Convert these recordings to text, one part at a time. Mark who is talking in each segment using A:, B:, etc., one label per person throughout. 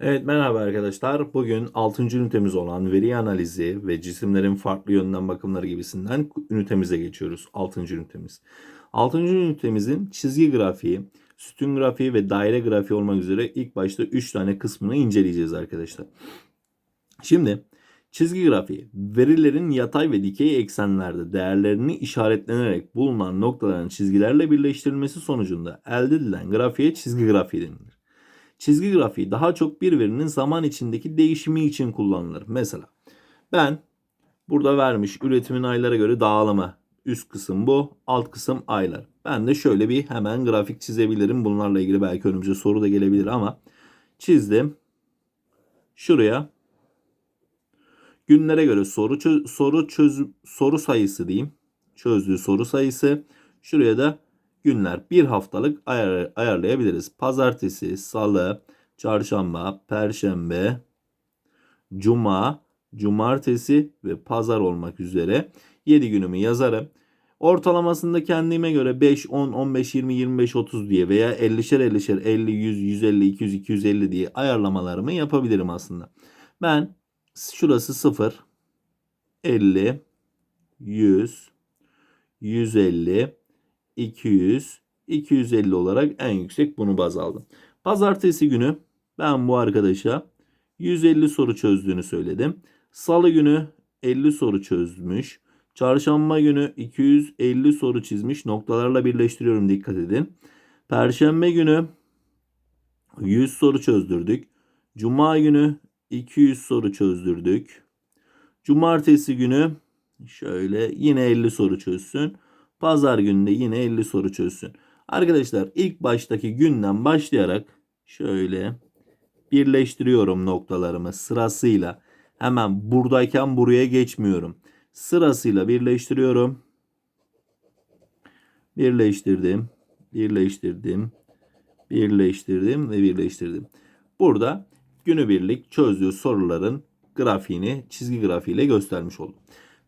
A: Evet merhaba arkadaşlar. Bugün 6. ünitemiz olan veri analizi ve cisimlerin farklı yönden bakımları gibisinden ünitemize geçiyoruz. 6. ünitemiz. 6. ünitemizin çizgi grafiği, sütun grafiği ve daire grafiği olmak üzere ilk başta 3 tane kısmını inceleyeceğiz arkadaşlar. Şimdi çizgi grafiği verilerin yatay ve dikey eksenlerde değerlerini işaretlenerek bulunan noktaların çizgilerle birleştirilmesi sonucunda elde edilen grafiğe çizgi grafiği denilir. Çizgi grafiği daha çok bir verinin zaman içindeki değişimi için kullanılır. Mesela ben burada vermiş üretimin aylara göre dağılımı. Üst kısım bu, alt kısım aylar. Ben de şöyle bir hemen grafik çizebilirim. Bunlarla ilgili belki önümüze soru da gelebilir ama çizdim. Şuraya günlere göre soru çö- soru çöz soru sayısı diyeyim. Çözdüğü soru sayısı. Şuraya da günler bir haftalık ayar, ayarlayabiliriz. Pazartesi, salı, çarşamba, perşembe, cuma, cumartesi ve pazar olmak üzere 7 günümü yazarım. Ortalamasında kendime göre 5, 10, 15, 20, 25, 30 diye veya 50'şer 50'şer 50, 100, 150, 200, 250 diye ayarlamalarımı yapabilirim aslında. Ben şurası 0, 50, 100, 150, 200, 250 olarak en yüksek bunu baz aldım. Pazartesi günü ben bu arkadaşa 150 soru çözdüğünü söyledim. Salı günü 50 soru çözmüş. Çarşamba günü 250 soru çizmiş. Noktalarla birleştiriyorum dikkat edin. Perşembe günü 100 soru çözdürdük. Cuma günü 200 soru çözdürdük. Cumartesi günü şöyle yine 50 soru çözsün. Pazar gününde yine 50 soru çözsün. Arkadaşlar ilk baştaki günden başlayarak şöyle birleştiriyorum noktalarımı sırasıyla. Hemen buradayken buraya geçmiyorum. Sırasıyla birleştiriyorum. Birleştirdim. Birleştirdim. Birleştirdim ve birleştirdim. Burada günübirlik çözdüğü soruların grafiğini çizgi grafiğiyle göstermiş oldum.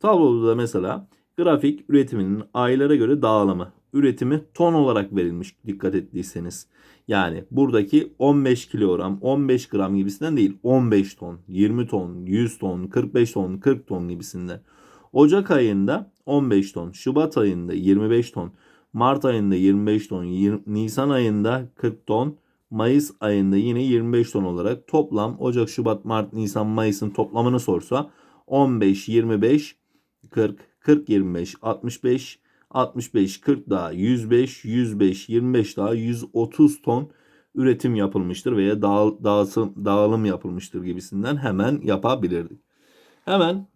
A: Tabloda da mesela grafik üretiminin aylara göre dağılımı. Üretimi ton olarak verilmiş dikkat ettiyseniz. Yani buradaki 15 kilogram, 15 gram gibisinden değil 15 ton, 20 ton, 100 ton, 45 ton, 40 ton gibisinden. Ocak ayında 15 ton, Şubat ayında 25 ton, Mart ayında 25 ton, Nisan ayında 40 ton, Mayıs ayında yine 25 ton olarak toplam Ocak, Şubat, Mart, Nisan, Mayıs'ın toplamını sorsa 15, 25, 40, 40, 25, 65, 65, 40 daha 105, 105, 25 daha 130 ton üretim yapılmıştır veya dağıl, dağıtım, dağılım yapılmıştır gibisinden hemen yapabilirdik. Hemen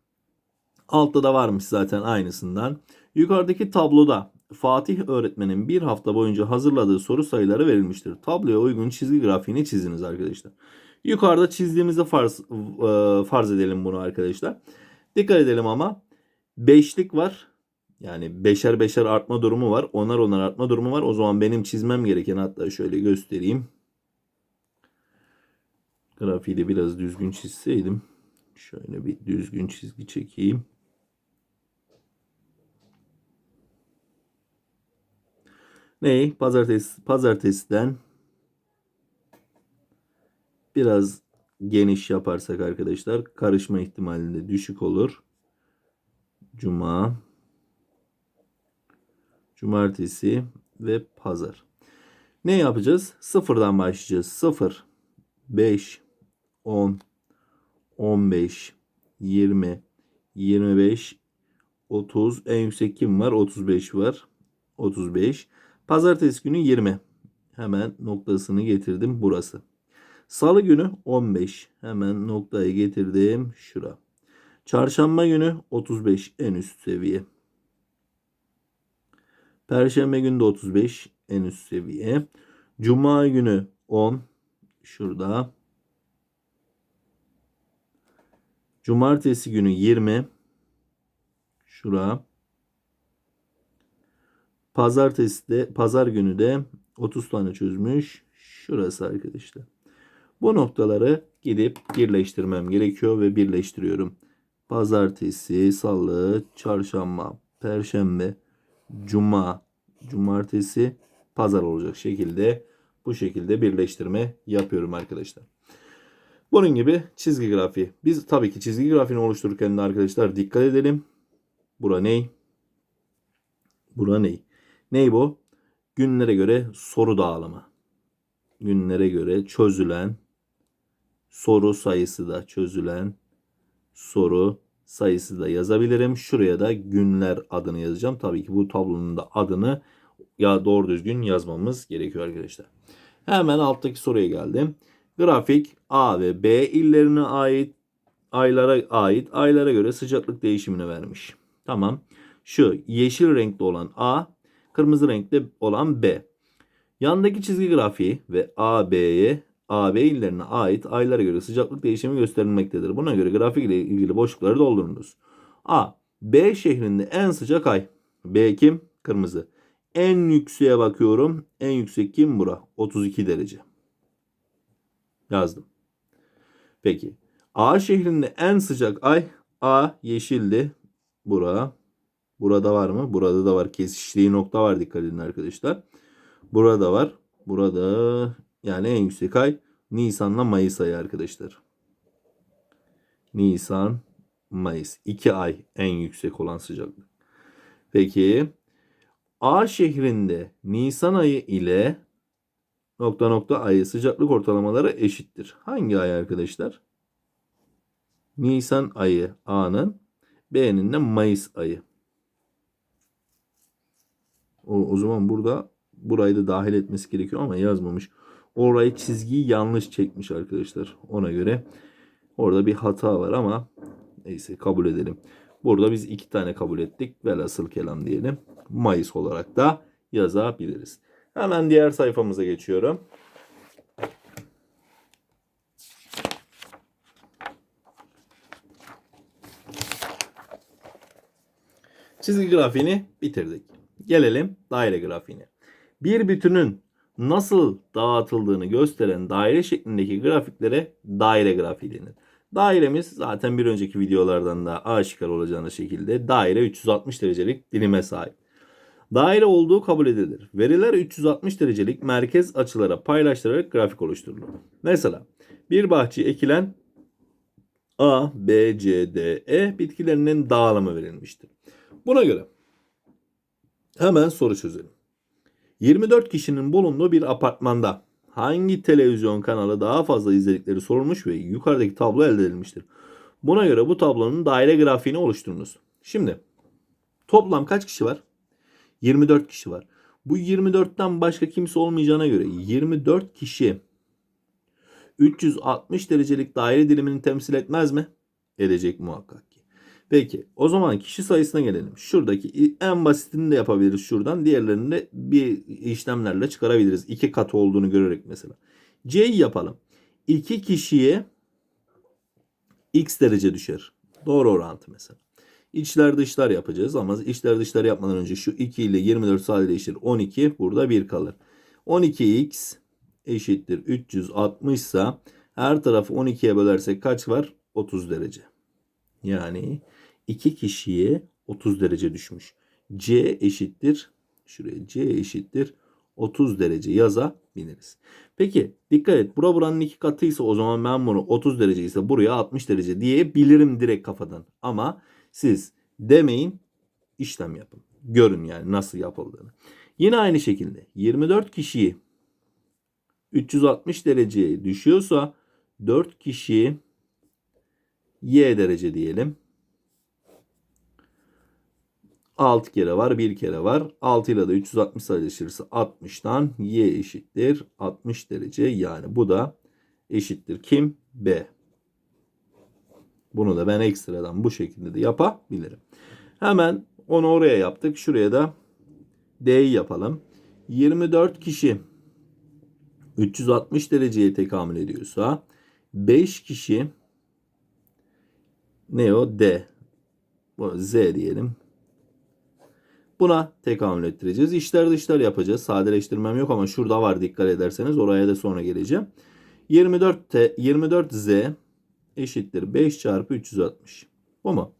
A: altta da varmış zaten aynısından. Yukarıdaki tabloda Fatih öğretmenin bir hafta boyunca hazırladığı soru sayıları verilmiştir. Tabloya uygun çizgi grafiğini çiziniz arkadaşlar. Yukarıda çizdiğimizde farz, e, farz edelim bunu arkadaşlar. Dikkat edelim ama beşlik var. Yani beşer beşer artma durumu var. Onar onar artma durumu var. O zaman benim çizmem gereken hatta şöyle göstereyim. Grafiği de biraz düzgün çizseydim. Şöyle bir düzgün çizgi çekeyim. Ne? Pazartesi, pazartesiden biraz geniş yaparsak arkadaşlar karışma ihtimalinde düşük olur. Cuma, cumartesi ve pazar. Ne yapacağız? Sıfırdan başlayacağız. 0, 5, 10, 15, 20, 25, 30. En yüksek kim var? 35 var. 35. Pazartesi günü 20. Hemen noktasını getirdim burası. Salı günü 15. Hemen noktayı getirdim şura. Çarşamba günü 35 en üst seviye. Perşembe günü de 35 en üst seviye. Cuma günü 10 şurada. Cumartesi günü 20 şura. Pazartesi de pazar günü de 30 tane çözmüş. Şurası arkadaşlar. Bu noktaları gidip birleştirmem gerekiyor ve birleştiriyorum. Pazartesi, salı, çarşamba, perşembe, cuma, cumartesi, pazar olacak şekilde bu şekilde birleştirme yapıyorum arkadaşlar. Bunun gibi çizgi grafiği. Biz tabii ki çizgi grafiğini oluştururken de arkadaşlar dikkat edelim. Bura ney? Bura ney? Ney bu? Günlere göre soru dağılımı. Günlere göre çözülen soru sayısı da çözülen soru sayısı da yazabilirim. Şuraya da günler adını yazacağım. Tabii ki bu tablonun da adını ya doğru düzgün yazmamız gerekiyor arkadaşlar. Hemen alttaki soruya geldim. Grafik A ve B illerine ait aylara ait aylara göre sıcaklık değişimini vermiş. Tamam. Şu yeşil renkli olan A, kırmızı renkli olan B. Yandaki çizgi grafiği ve AB'ye AB illerine ait aylara göre sıcaklık değişimi gösterilmektedir. Buna göre grafik ile ilgili boşlukları doldurunuz. A. B şehrinde en sıcak ay. B kim? Kırmızı. En yükseğe bakıyorum. En yüksek kim? Bura. 32 derece. Yazdım. Peki. A şehrinde en sıcak ay A yeşildi. Bura. Burada var mı? Burada da var. Kesiştiği nokta var. Dikkat edin arkadaşlar. Burada var. Burada yani en yüksek ay Nisan'la Mayıs ayı arkadaşlar. Nisan, Mayıs. 2 ay en yüksek olan sıcaklık. Peki A şehrinde Nisan ayı ile nokta nokta ayı sıcaklık ortalamaları eşittir. Hangi ay arkadaşlar? Nisan ayı A'nın B'nin de Mayıs ayı. O, o zaman burada burayı da dahil etmesi gerekiyor ama yazmamış. Orayı çizgiyi yanlış çekmiş arkadaşlar. Ona göre orada bir hata var ama neyse kabul edelim. Burada biz iki tane kabul ettik. Velhasıl kelam diyelim. Mayıs olarak da yazabiliriz. Hemen diğer sayfamıza geçiyorum. Çizgi grafiğini bitirdik. Gelelim daire grafiğine. Bir bütünün nasıl dağıtıldığını gösteren daire şeklindeki grafiklere daire grafiği denir. Dairemiz zaten bir önceki videolardan da aşikar olacağına şekilde daire 360 derecelik dilime sahip. Daire olduğu kabul edilir. Veriler 360 derecelik merkez açılara paylaştırarak grafik oluşturulur. Mesela bir bahçeye ekilen A, B, C, D, E bitkilerinin dağılımı verilmiştir. Buna göre hemen soru çözelim. 24 kişinin bulunduğu bir apartmanda hangi televizyon kanalı daha fazla izledikleri sorulmuş ve yukarıdaki tablo elde edilmiştir. Buna göre bu tablonun daire grafiğini oluşturunuz. Şimdi toplam kaç kişi var? 24 kişi var. Bu 24'ten başka kimse olmayacağına göre 24 kişi 360 derecelik daire dilimini temsil etmez mi? Edecek muhakkak. Peki o zaman kişi sayısına gelelim. Şuradaki en basitini de yapabiliriz şuradan. Diğerlerini de bir işlemlerle çıkarabiliriz. İki katı olduğunu görerek mesela. C'yi yapalım. 2 kişiye x derece düşer. Doğru orantı mesela. İçler dışlar yapacağız ama içler dışlar yapmadan önce şu 2 ile 24 sadeleşir. 12 burada 1 kalır. 12x eşittir 360 ise her tarafı 12'ye bölersek kaç var? 30 derece. Yani 2 kişiye 30 derece düşmüş. C eşittir şuraya C eşittir 30 derece yazabiliriz. Peki dikkat et bura buranın iki katıysa o zaman ben bunu 30 derece ise buraya 60 derece diyebilirim direkt kafadan. Ama siz demeyin işlem yapın. Görün yani nasıl yapıldığını. Yine aynı şekilde 24 kişiyi 360 dereceye düşüyorsa 4 kişi y derece diyelim. 6 kere var 1 kere var. 6 ile de 360 sadeleşirse 60'tan y eşittir 60 derece. Yani bu da eşittir kim? B. Bunu da ben ekstradan bu şekilde de yapabilirim. Hemen onu oraya yaptık. Şuraya da D'yi yapalım. 24 kişi 360 dereceye tekamül ediyorsa 5 kişi ne o? D. Bu Z diyelim. Buna tekamül ettireceğiz. İşler dışlar yapacağız. Sadeleştirmem yok ama şurada var dikkat ederseniz. Oraya da sonra geleceğim. 24 T, 24 Z eşittir 5 çarpı 360. Bu mu?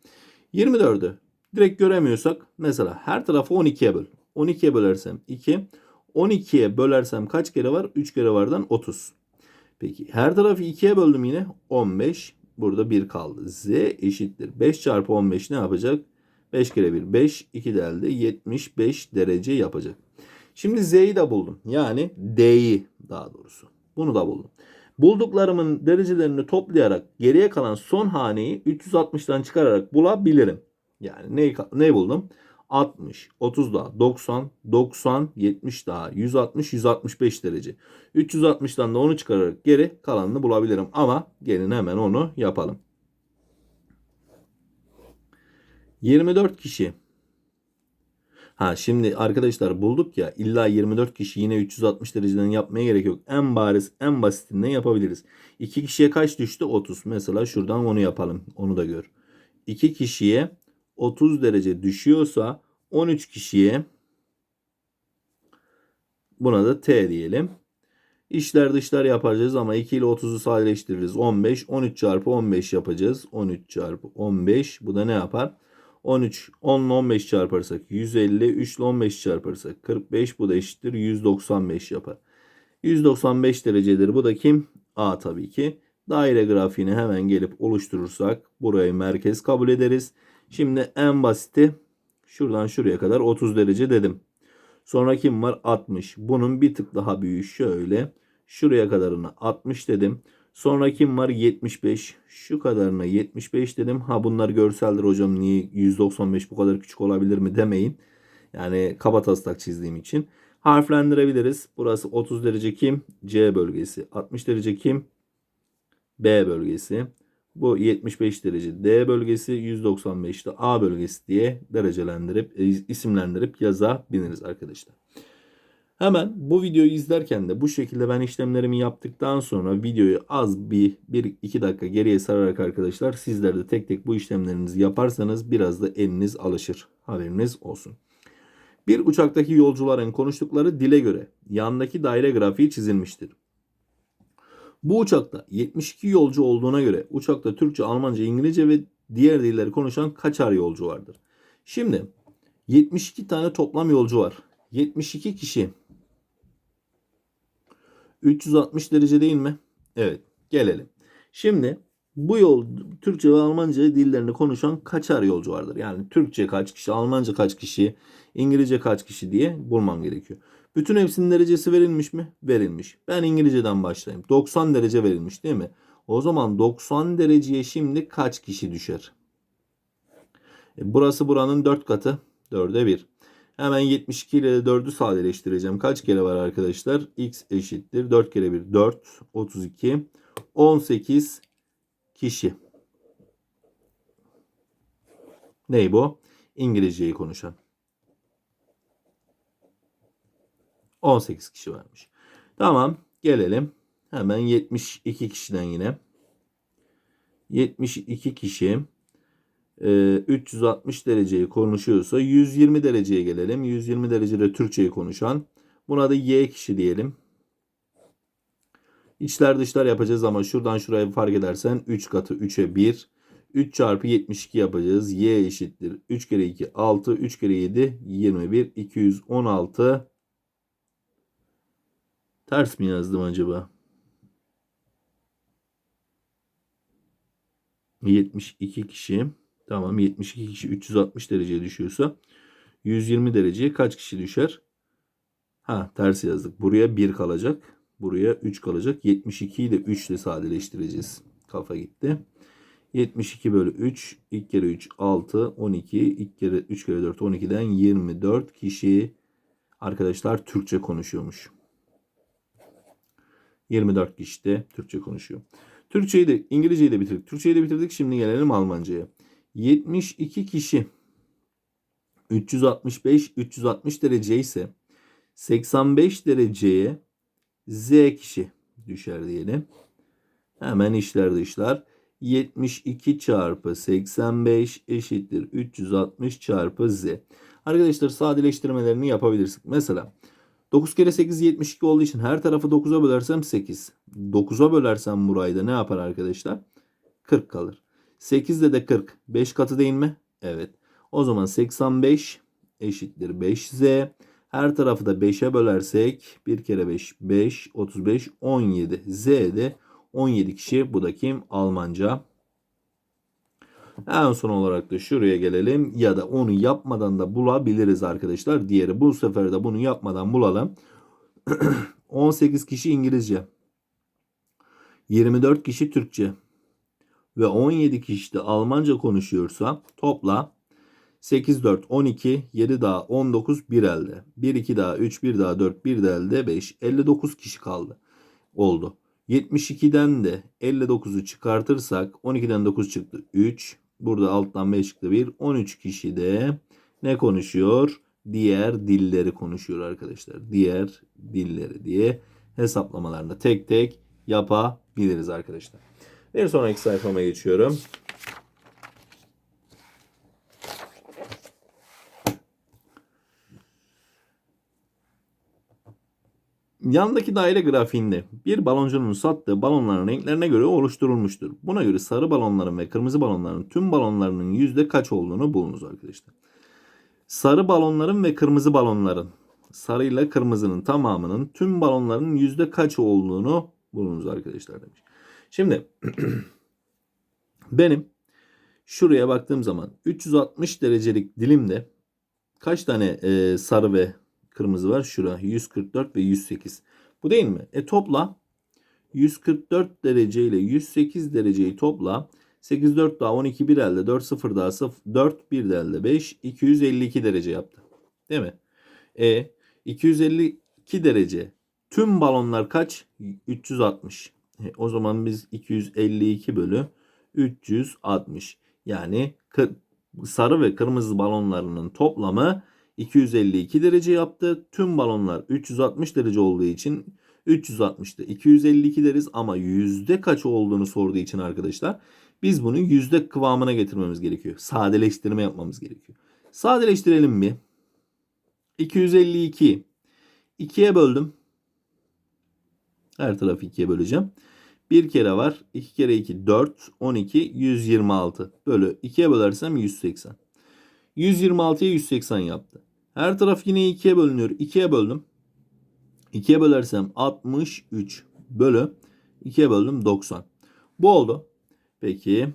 A: 24'ü direkt göremiyorsak mesela her tarafı 12'ye böl. 12'ye bölersem 2. 12'ye bölersem kaç kere var? 3 kere vardan 30. Peki her tarafı 2'ye böldüm yine. 15. Burada 1 kaldı. Z eşittir. 5 çarpı 15 ne yapacak? 5 kere 1 5. 2 de elde 75 derece yapacak. Şimdi Z'yi de buldum. Yani D'yi daha doğrusu. Bunu da buldum. Bulduklarımın derecelerini toplayarak geriye kalan son haneyi 360'tan çıkararak bulabilirim. Yani neyi, neyi buldum? 60, 30 daha 90, 90, 70 daha 160, 165 derece. 360'dan da onu çıkararak geri kalanını bulabilirim. Ama gelin hemen onu yapalım. 24 kişi. Ha şimdi arkadaşlar bulduk ya illa 24 kişi yine 360 dereceden yapmaya gerek yok. En bariz en basitinden yapabiliriz. 2 kişiye kaç düştü? 30. Mesela şuradan onu yapalım. Onu da gör. 2 kişiye 30 derece düşüyorsa 13 kişiye buna da T diyelim. İşler dışlar yapacağız ama 2 ile 30'u sadeleştiririz. 15. 13 çarpı 15 yapacağız. 13 çarpı 15. Bu da ne yapar? 13. 10 ile 15 çarparsak 150. 3 ile 15 çarparsak 45. Bu da eşittir 195 yapar. 195 derecedir. Bu da kim? A tabii ki. Daire grafiğini hemen gelip oluşturursak burayı merkez kabul ederiz. Şimdi en basiti şuradan şuraya kadar 30 derece dedim. Sonra kim var? 60. Bunun bir tık daha büyüğü şöyle. Şuraya kadarına 60 dedim. Sonra kim var? 75. Şu kadarına 75 dedim. Ha bunlar görseldir hocam. Niye 195 bu kadar küçük olabilir mi demeyin. Yani kaba taslak çizdiğim için. Harflendirebiliriz. Burası 30 derece kim? C bölgesi. 60 derece kim? B bölgesi. Bu 75 derece D bölgesi, 195 de A bölgesi diye derecelendirip, isimlendirip yazabiliriz arkadaşlar. Hemen bu videoyu izlerken de bu şekilde ben işlemlerimi yaptıktan sonra videoyu az bir 1-2 dakika geriye sararak arkadaşlar sizler de tek tek bu işlemlerinizi yaparsanız biraz da eliniz alışır. Haberiniz olsun. Bir uçaktaki yolcuların konuştukları dile göre yandaki daire grafiği çizilmiştir. Bu uçakta 72 yolcu olduğuna göre uçakta Türkçe, Almanca, İngilizce ve diğer dilleri konuşan kaçar yolcu vardır? Şimdi 72 tane toplam yolcu var. 72 kişi 360 derece değil mi? Evet. Gelelim. Şimdi bu yol Türkçe ve Almanca dillerini konuşan kaçar yolcu vardır? Yani Türkçe kaç kişi, Almanca kaç kişi, İngilizce kaç kişi diye bulmam gerekiyor. Bütün hepsinin derecesi verilmiş mi? Verilmiş. Ben İngilizceden başlayayım. 90 derece verilmiş değil mi? O zaman 90 dereceye şimdi kaç kişi düşer? E burası buranın 4 katı. 4'e 1. Hemen 72 ile 4'ü sadeleştireceğim. Kaç kere var arkadaşlar? X eşittir. 4 kere 1 4. 32. 18 kişi. Ney bu? İngilizceyi konuşan. 18 kişi varmış. Tamam gelelim. Hemen 72 kişiden yine. 72 kişi 360 dereceyi konuşuyorsa 120 dereceye gelelim. 120 derecede Türkçeyi konuşan. Buna da Y kişi diyelim. İçler dışlar yapacağız ama şuradan şuraya fark edersen 3 katı 3'e 1. 3 çarpı 72 yapacağız. Y eşittir. 3 kere 2 6. 3 kere 7 21. 216 Ters mi yazdım acaba? 72 kişi. Tamam 72 kişi 360 dereceye düşüyorsa 120 dereceye kaç kişi düşer? Ha ters yazdık. Buraya 1 kalacak. Buraya 3 kalacak. 72'yi de 3 ile sadeleştireceğiz. Kafa gitti. 72 bölü 3. 2 kere 3 6. 12. 2 kere 3 kere 4 12'den 24 kişi arkadaşlar Türkçe konuşuyormuş. 24 kişi de Türkçe konuşuyor. Türkçeyi de İngilizceyi de bitirdik. Türkçeyi de bitirdik. Şimdi gelelim Almanca'ya. 72 kişi 365 360 derece ise 85 dereceye Z kişi düşer diyelim. Hemen işler dışlar. 72 çarpı 85 eşittir 360 çarpı Z. Arkadaşlar sadeleştirmelerini yapabilirsek. Mesela 9 kere 8 72 olduğu için her tarafı 9'a bölersem 8. 9'a bölersem burayı da ne yapar arkadaşlar? 40 kalır. 8'de de 40. 5 katı değil mi? Evet. O zaman 85 eşittir 5z. Her tarafı da 5'e bölersek 1 kere 5 5 35 17. Z'de 17 kişi. Bu da kim? Almanca. En son olarak da şuraya gelelim ya da onu yapmadan da bulabiliriz arkadaşlar. Diğeri bu sefer de bunu yapmadan bulalım. 18 kişi İngilizce. 24 kişi Türkçe ve 17 kişi de Almanca konuşuyorsa topla 8 4 12 7 daha 19 1 elde. 1 2 daha 3 1 daha 4 1 de elde 5 59 kişi kaldı. Oldu. 72'den de 59'u çıkartırsak 12'den 9 çıktı 3. Burada alttan 5 çıktı 1. 13 kişi de ne konuşuyor? Diğer dilleri konuşuyor arkadaşlar. Diğer dilleri diye hesaplamalarını tek tek yapabiliriz arkadaşlar. Bir sonraki sayfama geçiyorum. Yandaki daire grafiğinde bir baloncunun sattığı balonların renklerine göre oluşturulmuştur. Buna göre sarı balonların ve kırmızı balonların tüm balonlarının yüzde kaç olduğunu bulunuz arkadaşlar. Sarı balonların ve kırmızı balonların sarı ile kırmızının tamamının tüm balonların yüzde kaç olduğunu bulunuz arkadaşlar demiş. Şimdi benim şuraya baktığım zaman 360 derecelik dilimde kaç tane e, sarı ve kırmızı var? Şura 144 ve 108. Bu değil mi? E topla 144 derece ile 108 dereceyi topla. 8 4 daha 12 1 elde 4 0 daha 0 4 1 de elde 5 252 derece yaptı. Değil mi? E 252 derece tüm balonlar kaç? 360. E, o zaman biz 252 bölü 360 yani sarı ve kırmızı balonlarının toplamı 252 derece yaptı. Tüm balonlar 360 derece olduğu için 360'da 252 deriz ama yüzde kaç olduğunu sorduğu için arkadaşlar biz bunu yüzde kıvamına getirmemiz gerekiyor. Sadeleştirme yapmamız gerekiyor. Sadeleştirelim mi? 252 2'ye böldüm. Her tarafı 2'ye böleceğim. Bir kere var. 2 kere 2 4 12 126 bölü 2'ye bölersem 180. 126'ya 180 yaptı. Her taraf yine 2'ye bölünüyor. 2'ye böldüm. 2'ye bölersem 63 bölü 2'ye böldüm 90. Bu oldu. Peki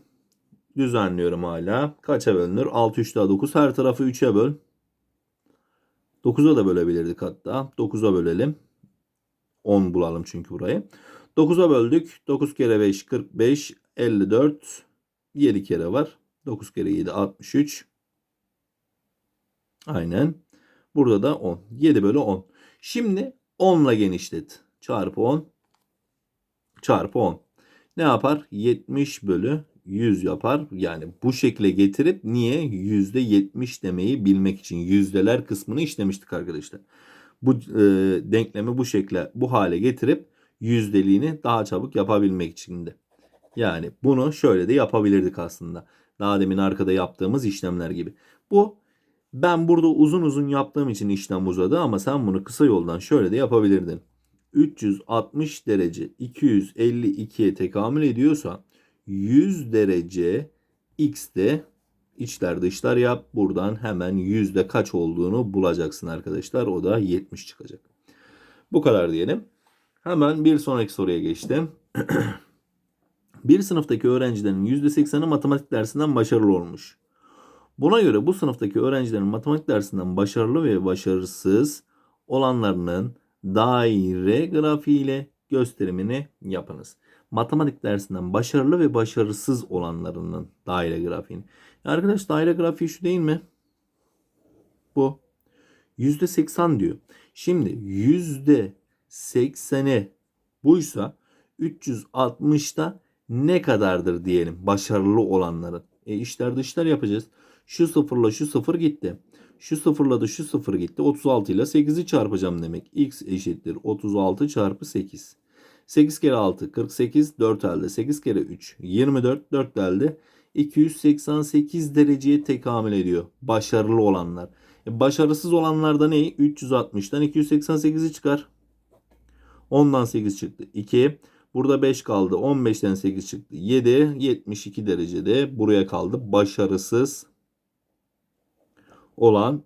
A: düzenliyorum hala. Kaça bölünür? 6 3 daha 9. Her tarafı 3'e böl. 9'a da bölebilirdik hatta. 9'a bölelim. 10 bulalım çünkü burayı. 9'a böldük. 9 kere 5 45 54 7 kere var. 9 kere 7 63. Aynen. Burada da 10. 7 bölü 10. Şimdi 10 ile genişlet. Çarpı 10. Çarpı 10. Ne yapar? 70 bölü 100 yapar. Yani bu şekilde getirip niye? %70 demeyi bilmek için. Yüzdeler kısmını işlemiştik arkadaşlar. Bu e, denklemi bu şekilde bu hale getirip yüzdeliğini daha çabuk yapabilmek için de. Yani bunu şöyle de yapabilirdik aslında. Daha demin arkada yaptığımız işlemler gibi. Bu ben burada uzun uzun yaptığım için işlem uzadı ama sen bunu kısa yoldan şöyle de yapabilirdin. 360 derece 252'ye tekamül ediyorsa 100 derece x'de içler dışlar yap. Buradan hemen yüzde kaç olduğunu bulacaksın arkadaşlar. O da 70 çıkacak. Bu kadar diyelim. Hemen bir sonraki soruya geçtim. bir sınıftaki öğrencilerin %80'i matematik dersinden başarılı olmuş. Buna göre bu sınıftaki öğrencilerin matematik dersinden başarılı ve başarısız olanlarının daire grafiğiyle gösterimini yapınız. Matematik dersinden başarılı ve başarısız olanlarının daire grafiğini. Arkadaş daire grafiği şu değil mi? Bu. %80 diyor. Şimdi %80'e buysa 360'da ne kadardır diyelim başarılı olanların. E işler dışlar yapacağız. Şu sıfırla şu sıfır gitti. Şu sıfırla da şu sıfır gitti. 36 ile 8'i çarpacağım demek. X eşittir 36 çarpı 8. 8 kere 6 48 4 elde. 8 kere 3 24 4 elde. 288 dereceye tekamül ediyor. Başarılı olanlar. E başarısız olanlar da ne? 360'dan 288'i çıkar. 10'dan 8 çıktı. 2. Burada 5 kaldı. 15'ten 8 çıktı. 7. 72 derecede buraya kaldı. Başarısız olan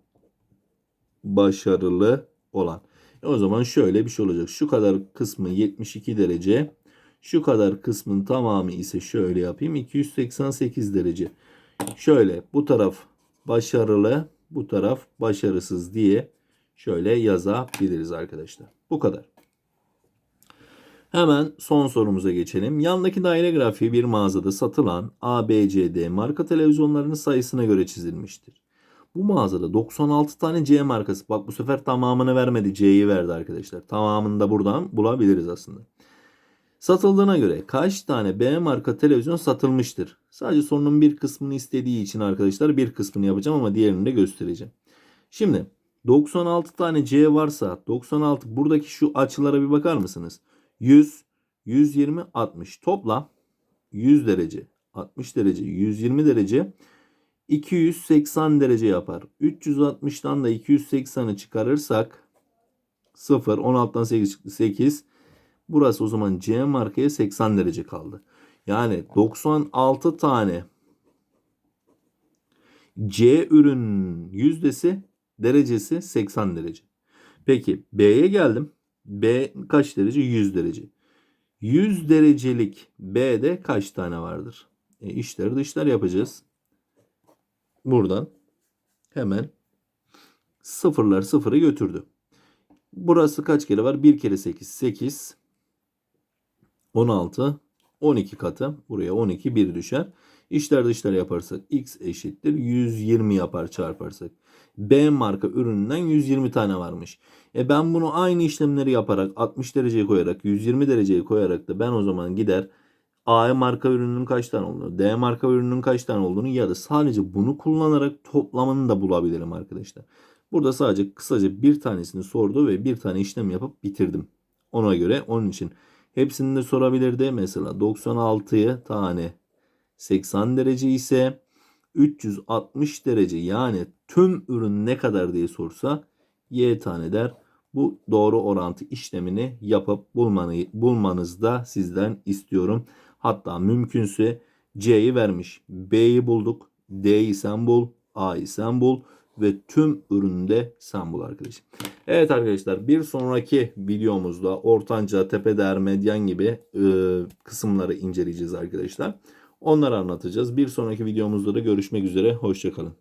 A: başarılı olan. E o zaman şöyle bir şey olacak. Şu kadar kısmı 72 derece. Şu kadar kısmın tamamı ise şöyle yapayım. 288 derece. Şöyle bu taraf başarılı, bu taraf başarısız diye şöyle yazabiliriz arkadaşlar. Bu kadar. Hemen son sorumuza geçelim. Yandaki daire grafiği bir mağazada satılan A, B, C, D marka televizyonlarının sayısına göre çizilmiştir. Bu mağazada 96 tane C markası. Bak bu sefer tamamını vermedi. C'yi verdi arkadaşlar. Tamamını da buradan bulabiliriz aslında. Satıldığına göre kaç tane B marka televizyon satılmıştır? Sadece sorunun bir kısmını istediği için arkadaşlar bir kısmını yapacağım ama diğerini de göstereceğim. Şimdi 96 tane C varsa 96 buradaki şu açılara bir bakar mısınız? 100, 120, 60 topla 100 derece, 60 derece, 120 derece 280 derece yapar. 360'dan da 280'i çıkarırsak 0, 16'dan 8 çıktı 8. Burası o zaman C markaya 80 derece kaldı. Yani 96 tane C ürünün yüzdesi derecesi 80 derece. Peki B'ye geldim. B kaç derece? 100 derece. 100 derecelik B'de kaç tane vardır? E, işler dışlar yapacağız. Buradan hemen sıfırlar sıfırı götürdü. Burası kaç kere var? 1 kere 8. 8. 16. 12 katı. Buraya 12 1 düşer. İşler dışlar yaparsak x eşittir 120 yapar çarparsak. B marka ürününden 120 tane varmış. E ben bunu aynı işlemleri yaparak 60 dereceye koyarak 120 dereceye koyarak da ben o zaman gider A marka ürününün kaç tane olduğunu, D marka ürününün kaç tane olduğunu ya da sadece bunu kullanarak toplamını da bulabilirim arkadaşlar. Burada sadece kısaca bir tanesini sordu ve bir tane işlem yapıp bitirdim. Ona göre onun için hepsini de sorabilirdi. Mesela 96'yı tane 80 derece ise 360 derece yani tüm ürün ne kadar diye sorsa y tane der. Bu doğru orantı işlemini yapıp bulmanı, bulmanızı da sizden istiyorum. Hatta mümkünse C'yi vermiş. B'yi bulduk. D'yi sen bul. A'yı sen bul. Ve tüm ürünü de sen bul arkadaşım. Evet arkadaşlar bir sonraki videomuzda ortanca, tepe değer, medyan gibi e, kısımları inceleyeceğiz arkadaşlar. Onları anlatacağız. Bir sonraki videomuzda da görüşmek üzere. Hoşçakalın.